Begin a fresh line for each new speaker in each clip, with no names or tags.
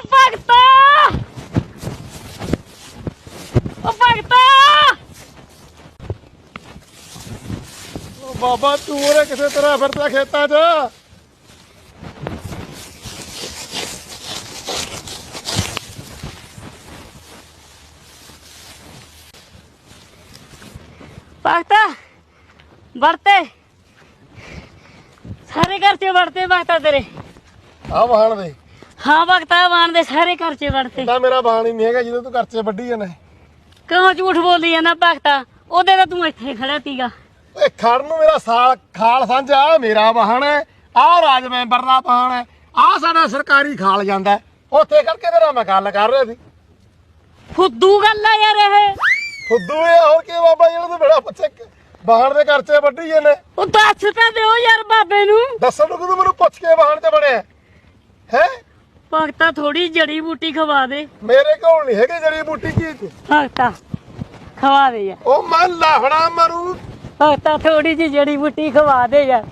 ਉਹ ਭਗਤਾ! ਉਹ ਭਗਤਾ!
ਉਹ ਬਾਬਾ ਤੂੰ ਉਹਰੇ ਕਿਸੇ ਤਰ੍ਹਾਂ ਫਿਰਦਾ ਖੇਤਾਂ 'ਚ?
ਭਗਤਾ ਵਰਤੇ। ਸਾਰੇ ਘਰ ਚ ਵੜਤੇ ਭਗਤਾ ਤੇਰੇ।
ਆ ਵਾਹਣ ਦੇ
ਹਾਂ ਭਗਤਾ ਬਾਣ ਦੇ ਸਾਰੇ ਘਰ ਚ ਵੜਤੇ
ਤਾਂ ਮੇਰਾ ਬਾਣ ਹੀ ਨਹੀਂ ਹੈਗਾ ਜਦੋਂ ਤੂੰ ਖਰਚੇ ਵੱਢੀ ਜਾਂਦਾ।
ਕਿਉਂ ਝੂਠ ਬੋਲੀ ਜਾਂਦਾ ਭਗਤਾ? ਉਹਦੇ ਤਾਂ ਤੂੰ ਇੱਥੇ ਖੜਾ ਤੀਗਾ
ਓਏ ਖੜ ਨੂੰ ਮੇਰਾ ਸਾਲ ਖਾਲ ਸਾਂਝਾ ਆਹ ਮੇਰਾ ਵਾਹਣ ਹੈ। ਆ ਰਾਜ ਮੈਂਬਰ ਦਾ ਵਾਹਣ ਹੈ। ਆ ਸਾਡਾ ਸਰਕਾਰੀ ਖਾਲ ਜਾਂਦਾ। ਉੱਥੇ ਕਰਕੇ ਤੇਰਾ ਮੈਂ ਗੱਲ ਕਰ ਰਿਹਾ ਸੀ।
ਫੁੱਦੂ ਗੱਲ ਆ ਯਾਰ ਇਹ।
ਫੁੱਦੂ ਇਹ ਹੋਰ ਕੀ ਬਾਬਾ ਜਿਹੜਾ ਤੂੰ ਬੜਾ ਪੁੱਛੇ ਵਾਹਣ ਦੇ ਖਰਚੇ ਵੱਢੀ ਜਾਂਦੇ।
ਉਹ ਦੱਸ ਤਾਂ ਦਿਓ ਯਾਰ ਬਾਬੇ ਨੂੰ।
ਦੱਸਣ ਨੂੰ ਤੂੰ ਮੈਨੂੰ ਪੁੱਛ ਕੇ ਵਾਹਣ 'ਚ ਬਣਿਆ? ਹੈ?
ਭਗਤਾ ਥੋੜੀ ਜੜੀ ਬੂਟੀ ਖਵਾ ਦੇ।
ਮੇਰੇ ਕੋਲ ਨਹੀਂ ਹੈਗੀ ਜੜੀ ਬੂਟੀ ਕੀ
ਭਗਤਾ ਖਵਾ ਦੇ ਯਾਰ
ਉਹ ਮੈਂ ਲਾਫੜਾ ਮਰੂ।
ਭਗਤਾ ਥੋੜੀ ਜਿਹੀ ਜੜੀ ਬੂਟੀ ਖਵਾ ਦੇ ਯਾਰ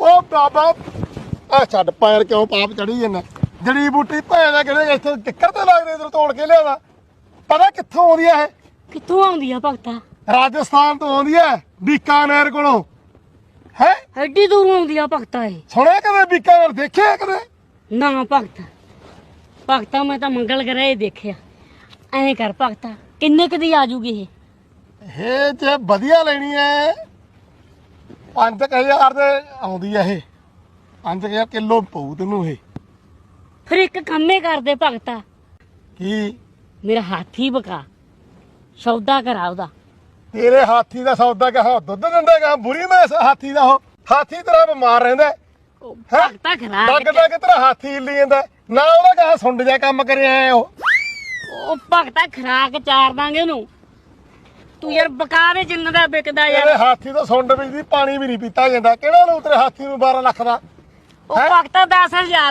ਉਹ ਬਾਬਾ ਆ ਛੱਡ ਪੈਰ ਕਿਉਂ ਪਾਪ ਚੜੀ ਜਾਂਦਾ? ਜੜੀ ਬੂਟੀ ਭੈਣ ਦਾ ਕਿਹੜੇ ਇੱਥੇ ਟਿੱਕਰ ਤੇ ਲੱਗਦੇ ਇਧਰ ਤੋੜ ਕੇ ਲਿਆਦਾ ਪਤਾ ਕਿੱਥੋਂ ਆਉਂਦੀ ਹੈ
ਕਿੱਥੋਂ ਆਉਂਦੀ ਆ ਭਗਤਾ?
ਰਾਜਸਥਾਨ ਤੋਂ ਆਉਂਦੀ ਹੈ ਬੀਕਾਨੇਰ ਕੋਲੋਂ। ਹੈ?
ਐਡੀ ਦੂਰੋਂ ਆਉਂਦੀ ਆ ਭਗਤਾ ਇਹ।
ਸੁਣਿਆ ਕਦੇ ਬੀਕਾਨੇਰ? ਦੇਖਿਆ ਕਦੇ?
ਨਾ ਭਗਤਾ। ਭਗਤਾ ਮੈਂ ਤਾਂ ਮੰਗਲ ਗ੍ਰਹਿ ਦੇਖਿਆ। ਐਂ ਕਰ ਭਗਤਾ ਕਿੰਨੇ ਕੁ ਦੀ ਆ ਜੂਗੀ ਇਹ?
ਇਹ ਜੇ ਵਧੀਆ ਲੈਣੀ ਹੈ 5000 ਦੇ ਆਉਂਦੀ ਹੈ ਇਹ। 5000 ਕਿਲੋ ਪਊ ਤੈਨੂੰ ਇਹ।
ਫਿਰ ਇੱਕ ਕੰਮੇ ਕਰਦੇ ਭਗਤਾ।
ਕੀ?
ਮੇਰਾ ਹਾਥੀ ਬਕਾ। ਸੌਦਾ ਕਰਾ ਉਹਦਾ।
ਤੇਰੇ ਹਾਥੀ ਦਾ ਸੌਦਾ ਕਹਾ ਦੁੱਧ ਦਿੰਦਾ ਕਹਾ ਬੁਰੀ ਮੈਂ ਹਾਥੀ ਦਾ ਉਹ ਹਾਥੀ ਤੇਰਾ ਬਿਮਾਰ ਰਹਿੰਦਾ। ਹੈ।
ਉਹ
ਹੈਂ?
ਭਗਤਾ ਖਰਾ
ਡੱਗ ਡੱਗ ਤੇਰਾ ਹਾਥੀ ਜਾਂਦਾ। ਨਾ ਉਹਦਾ ਕਹਾ ਸੁੰਡ ਜਾ ਕੰਮ ਕਰਿਆ ਹੈ ਉਹ।
ਉਹ ਭਗਤਾ ਖਰਾਕ ਚਾਰ ਦਾਂਗੇ ਉਹਨੂੰ। ਤੂੰ ਯਾਰ ਬਕਾ ਦੇ ਜਿੰਨ ਦਾ ਵਿਕਦਾ
ਤੇਰੇ
ਯਾਰ
ਹਾਥੀ ਤੋਂ ਸੁੰਡ ਵਿੱਚ ਦੀ ਪਾਣੀ ਵੀ ਨਹੀਂ ਪੀਤਾ ਜਾਂਦਾ। ਕਿਹੜਾ ਲੂ ਤੇਰੇ ਹਾਥੀ ਨੂੰ 12 ਲੱਖ ਦਾ?
ਉਹ? ਭਗਤਾ 10000